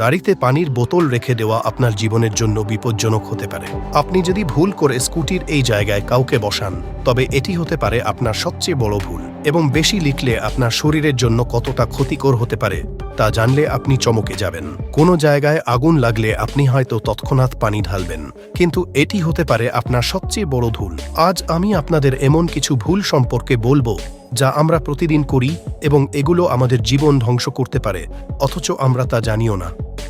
গাড়িতে পানির বোতল রেখে দেওয়া আপনার জীবনের জন্য বিপজ্জনক হতে পারে। আপনি যদি ভুল করে স্কুটির এই জায়গায় কাউকে বসান, তবে এটি হতে পারে আপনার সবচেয়ে বড় ভুল এবং বেশি লিখলে আপনার শরীরের জন্য কতটা ক্ষতিকর হতে পারে, তা জানলে আপনি চমকে যাবেন। কোনো জায়গায় আগুন লাগলে আপনি হয়তো তৎক্ষণাৎ পানি ঢালবেন, কিন্তু এটি হতে পারে আপনার সবচেয়ে বড় ভুল। আজ আমি আপনাদের এমন কিছু ভুল সম্পর্কে বলব, যা আমরা প্রতিদিন করি এবং এগুলো আমাদের জীবন ধ্বংস করতে পারে, অথচ আমরা তা জানিও না।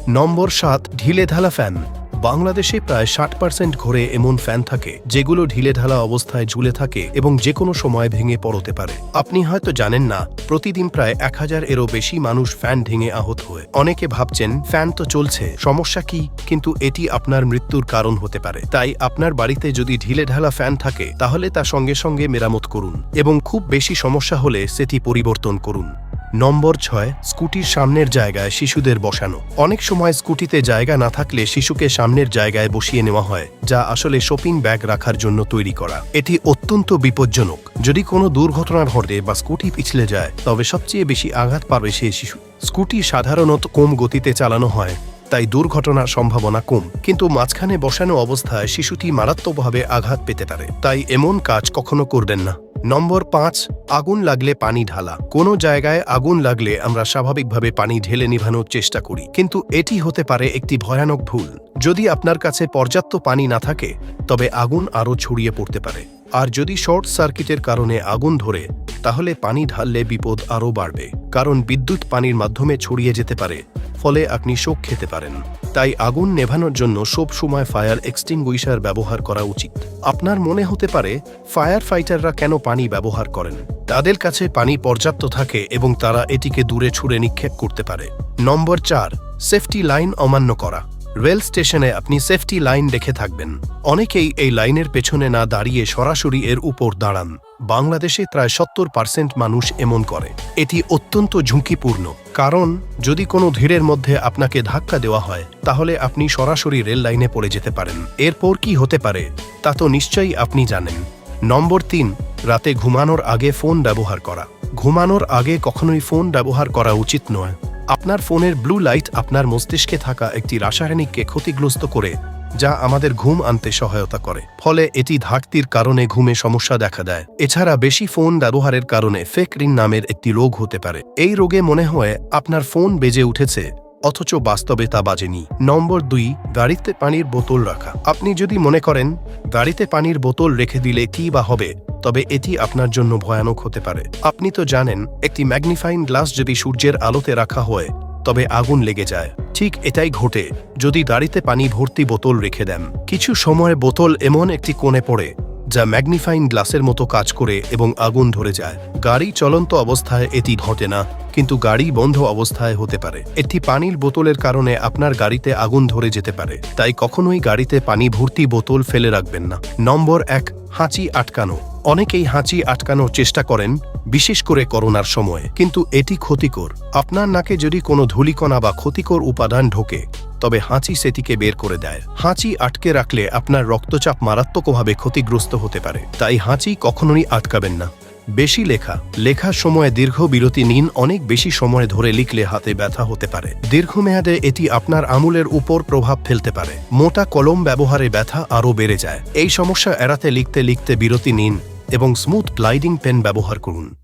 নম্বর সাত, ঢিলে ঢালা ফ্যান বাংলাদেশে প্রায় ষাট পার্সেন্ট ঘরে এমন ফ্যান থাকে, যেগুলো ঢিলে ঢালা অবস্থায় ঝুলে থাকে এবং যে কোনো সময় ভেঙে পড়তে পারে। আপনি হয়তো জানেন না, প্রতিদিন প্রায় এক হাজার এরও বেশি মানুষ ফ্যান ভেঙে আহত হয়। অনেকে ভাবছেন ফ্যান তো চলছে, সমস্যা কি? কিন্তু এটি আপনার মৃত্যুর কারণ হতে পারে। তাই আপনার বাড়িতে যদি ঢিলে ঢালা ফ্যান থাকে, তাহলে তা সঙ্গে সঙ্গে মেরামত করুন এবং খুব বেশি সমস্যা হলে সেটি পরিবর্তন করুন। নম্বর ছয়, স্কুটির সামনের জায়গায় শিশুদের বসানো। অনেক সময় স্কুটিতে জায়গা না থাকলে শিশুকে সামনের জায়গায় বসিয়ে নেওয়া হয়, যা আসলে শপিং ব্যাগ রাখার জন্য তৈরি করা। এটি অত্যন্ত বিপজ্জনক। যদি কোনো দুর্ঘটনার ঘটে বা স্কুটি পিছলে যায়, তবে সবচেয়ে বেশি আঘাত পাবে সেই শিশু। স্কুটি সাধারণত কম গতিতে চালানো হয়, তাই দুর্ঘটনার সম্ভাবনা কম। কিন্তু মাঝখানে বসানো অবস্থায় শিশুটি মারাত্মকভাবে আঘাত পেতে পারে, তাই এমন কাজ কখনো করবেন না। নম্বর পাঁচ, আগুন লাগলে পানি ঢালা। কোনো জায়গায় আগুন লাগলে আমরা স্বাভাবিকভাবে পানি ঢেলে নিভানোর চেষ্টা করি। কিন্তু এটি হতে পারে একটি ভয়ানক ভুল। যদি আপনার কাছে পর্যাপ্ত পানি না থাকে, তবে আগুন আরও ছড়িয়ে পড়তে পারে। আর যদি শর্ট সার্কিটের কারণে আগুন ধরে, তাহলে পানি ঢাললে বিপদ আরও বাড়বে। কারণ বিদ্যুৎ পানির মাধ্যমে ছড়িয়ে যেতে পারে। ফলে আপনি শোক খেতে পারেন। তাই আগুন নেভানোর জন্য সব সময় ফায়ার এক্সটিংগুইশার ব্যবহার করা উচিত। আপনার মনে হতে পারে, ফায়ার ফাইটাররা কেন পানি ব্যবহার করেন? তাদের কাছে পানি পর্যাপ্ত থাকে এবং তারা এটিকে দূরে ছুঁড়ে নিক্ষেপ করতে পারে। নম্বর চার, সেফটি লাইন অমান্য করা। রেল স্টেশনে আপনি সেফটি লাইন দেখে থাকবেন। অনেকেই এই লাইনের পেছনে না দাঁড়িয়ে সরাসরি এর উপর দাঁড়ান। বাংলাদেশে প্রায় সত্তর পার্সেন্ট মানুষ এমন করে। এটি অত্যন্ত ঝুঁকিপূর্ণ। কারণ, যদি কোনো ধীরের মধ্যে আপনাকে ধাক্কা দেওয়া হয়, তাহলে আপনি সরাসরি রেল লাইনে পড়ে যেতে পারেন। এরপর কি হতে পারে, তা তো নিশ্চয়ই আপনি জানেন। নম্বর তিন, রাতে ঘুমানোর আগে ফোন ব্যবহার করা। ঘুমানোর আগে কখনোই ফোন ব্যবহার করা উচিত নয়। আপনার ফোনের ব্লু লাইট আপনার মস্তিষ্কে থাকা একটি রাসায়নিককে ক্ষতিগ্রস্ত করে, যা আমাদের ঘুম আনতে সহায়তা করে। ফলে এটি ঘাটতির কারণে ঘুমে সমস্যা দেখা দেয়। এছাড়া বেশি ফোন ব্যবহারের কারণে ফেক রিং নামের একটি রোগ হতে পারে। এই রোগে মনে হয় আপনার ফোন বেজে উঠেছে, অথচ বাস্তবে তা বাজেনি। নম্বর দুই, গাড়িতে পানির বোতল রাখা। আপনি যদি মনে করেন, গাড়িতে পানির বোতল রেখে দিলে কি বা হবে? তবে এটি আপনার জন্য ভয়ানক হতে পারে। আপনি তো জানেন, একটি ম্যাগনিফাইং গ্লাস যদি সূর্যের আলোতে রাখা হয়, তবে আগুন লেগে যায়। ঠিক এটাই ঘটে, যদি গাড়িতে পানি ভর্তি বোতল রেখে দেন। কিছু সময় বোতল এমন একটি কোণে পড়ে, যা ম্যাগনিফাইং গ্লাসের মতো কাজ করে এবং আগুন ধরে যায়। গাড়ি চলন্ত অবস্থায় এটি ঘটে না, কিন্তু গাড়ি বন্ধ অবস্থায় হতে পারে। একটি পানির বোতলের কারণে আপনার গাড়িতে আগুন ধরে যেতে পারে, তাই কখনোই গাড়িতে পানি ভর্তি বোতল ফেলে রাখবেন না। নম্বর এক হাঁচি আটকানো। অনেকেই হাঁচি আটকানোর চেষ্টা করেন, বিশেষ করে করোনার সময়ে। কিন্তু এটি ক্ষতিকর। আপনার নাকে যদি কোনো ধূলিকণা বা ক্ষতিকর উপাদান ঢোকে, তবে হাঁচি সেটিকে বের করে দেয়। হাঁচি আটকে রাখলে আপনার রক্তচাপ মারাত্মকভাবে ক্ষতিগ্রস্ত হতে পারে। তাই হাঁচি কখনোই আটকাবেন না। বেশি লেখা। লেখার সময় দীর্ঘ বিরতি নিন, অনেক বেশি সময় ধরে লিখলে হাতে ব্যথা হতে পারে। দীর্ঘমেয়াদে এটি আপনার আমুলের উপর প্রভাব ফেলতে পারে। মোটা কলম ব্যবহারে ব্যথা আরও বেড়ে যায়। এই সমস্যা এড়াতে লিখতে লিখতে বিরতি নিন এবং স্মুথ গ্লাইডিং পেন ব্যবহার করুন।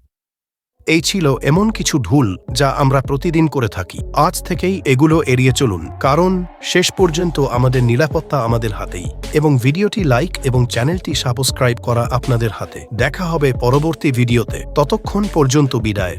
এই ছিল এমন কিছু ঢুল যা আমরা প্রতিদিন করে থাকি। আজ থেকেই এগুলো এড়িয়ে চলুন, কারণ শেষ পর্যন্ত আমাদের নিরাপত্তা আমাদের হাতেই। এবং ভিডিওটি লাইক এবং চ্যানেলটি সাবস্ক্রাইব করা আপনাদের হাতে। দেখা হবে পরবর্তী ভিডিওতে। ততক্ষণ পর্যন্ত বিদায়।